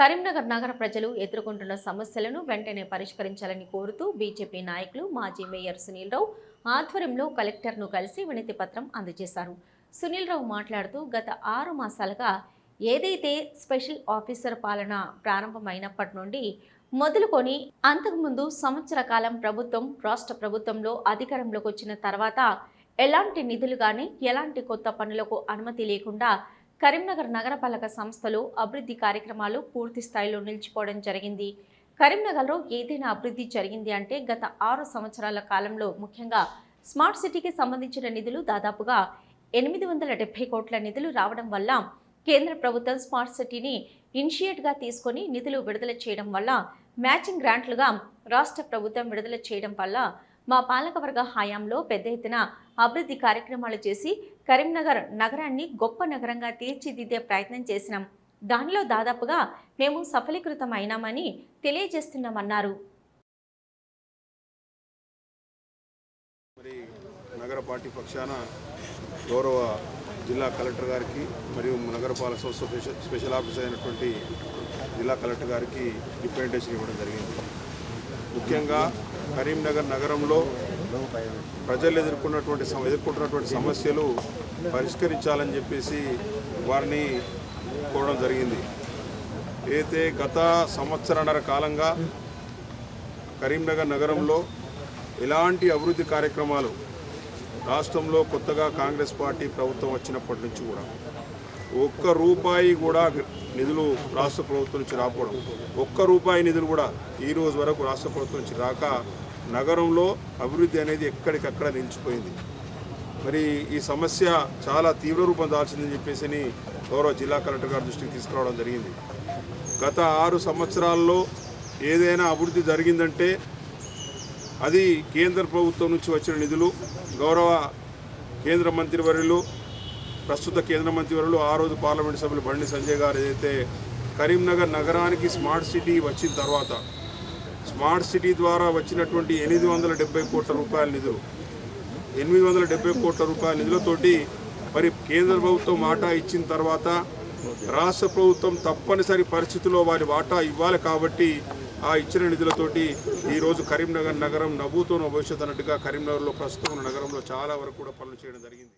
కరీంనగర్ నగర ప్రజలు ఎదుర్కొంటున్న సమస్యలను వెంటనే పరిష్కరించాలని కోరుతూ బీజేపీ నాయకులు మాజీ మేయర్ సునీల్ రావు ఆధ్వర్యంలో కలెక్టర్ను కలిసి వినతి పత్రం అందజేశారు. సునీల్ రావు మాట్లాడుతూ గత ఆరు మాసాలుగా ఏదైతే స్పెషల్ ఆఫీసర్ పాలన ప్రారంభమైనప్పటి నుండి మొదలుకొని అంతకుముందు సంవత్సర కాలం ప్రభుత్వం రాష్ట్ర ప్రభుత్వంలో అధికారంలోకి వచ్చిన తర్వాత ఎలాంటి నిధులు కానీ ఎలాంటి కొత్త పనులకు అనుమతి లేకుండా కరీంనగర్ నగరపాలక సంస్థలో అభివృద్ధి కార్యక్రమాలు పూర్తి స్థాయిలో నిలిచిపోవడం జరిగింది. కరీంనగర్లో ఏదైనా అభివృద్ధి జరిగింది అంటే గత ఆరు సంవత్సరాల కాలంలో ముఖ్యంగా స్మార్ట్ సిటీకి సంబంధించిన నిధులు దాదాపుగా ఎనిమిది వందల డెబ్బై కోట్ల నిధులు రావడం వల్ల కేంద్ర ప్రభుత్వం స్మార్ట్ సిటీని ఇనిషియేట్గా తీసుకొని నిధులు విడుదల చేయడం వల్ల మ్యాచింగ్ గ్రాంట్లుగా రాష్ట్ర ప్రభుత్వం విడుదల చేయడం వల్ల మా పాలకవర్గ హయాంలో పెద్ద ఎత్తున అభివృద్ధి కార్యక్రమాలు చేసి కరీంనగర్ నగరాన్ని గొప్ప నగరంగా తీర్చిదిద్దే ప్రయత్నం చేసినాం. దానిలో దాదాపుగా మేము సఫలీకృతం అయినామని తెలియజేస్తున్నామన్నారు. మరి నగర పార్టీ పక్షాన గౌరవ జిల్లా కలెక్టర్ గారికి మరియు నగరపాలక సంస్థ స్పెషల్ ఆఫీసర్ అయినటువంటి జిల్లా కలెక్టర్ గారికి రిప్రజెంటేషన్ ఇవ్వడం జరిగింది. ముఖ్యంగా కరీంనగర్ నగరంలో ప్రజలు ఎదుర్కొన్నటువంటి సమ- ఎదుర్కొంటున్నటువంటి సమస్యలు పరిష్కరించాలని చెప్పేసి వారిని కోరడం జరిగింది. అయితే గత సంవత్సరన్నర కాలంగా కరీంనగర్ నగరంలో ఎలాంటి అభివృద్ధి కార్యక్రమాలు రాష్ట్రంలో కొత్తగా కాంగ్రెస్ పార్టీ ప్రభుత్వం వచ్చినప్పటి నుంచి కూడా ఒక్క రూపాయి కూడా నిధులు రాష్ట్ర ప్రభుత్వం నుంచి రాకపోవడం. ఒక్క రూపాయి నిధులు కూడా ఈ రోజు వరకు రాష్ట్ర ప్రభుత్వం నుంచి రాక నగరంలో అభివృద్ధి అనేది ఎక్కడికక్కడ నిలిచిపోయింది. మరి ఈ సమస్య చాలా తీవ్ర రూపం దాల్చిందని చెప్పేసి గౌరవ జిల్లా కలెక్టర్ గారి దృష్టికి తీసుకురావడం జరిగింది. గత ఆరు సంవత్సరాల్లో ఏదైనా అభివృద్ధి జరిగిందంటే అది కేంద్ర ప్రభుత్వం నుంచి వచ్చిన నిధులు గౌరవ కేంద్ర మంత్రివర్యులు ప్రస్తుత కేంద్ర మంత్రివర్యులు ఆ రోజు పార్లమెంట్ సభ్యులు బండి సంజయ్ గారు ఏదైతే కరీంనగర్ నగరానికి స్మార్ట్ సిటీ వచ్చిన తర్వాత స్మార్ట్ సిటీ ద్వారా వచ్చినటువంటి ఎనిమిది వందల డెబ్బై కోట్ల రూపాయల నిధులు ఎనిమిది వందల డెబ్బై కోట్ల రూపాయల నిధులతోటి మరి కేంద్ర ప్రభుత్వం వాటా ఇచ్చిన తర్వాత రాష్ట్ర ప్రభుత్వం తప్పనిసరి పరిస్థితుల్లో వారి వాటా ఇవ్వాలి కాబట్టి ఆ ఇచ్చిన నిధులతోటి ఈరోజు కరీంనగర్ నగరం నవ్వుతో భవిష్యత్ అన్నట్టుగా కరీంనగర్లో ప్రస్తుతం ఉన్న నగరంలో చాలా వరకు కూడా పనులు చేయడం జరిగింది.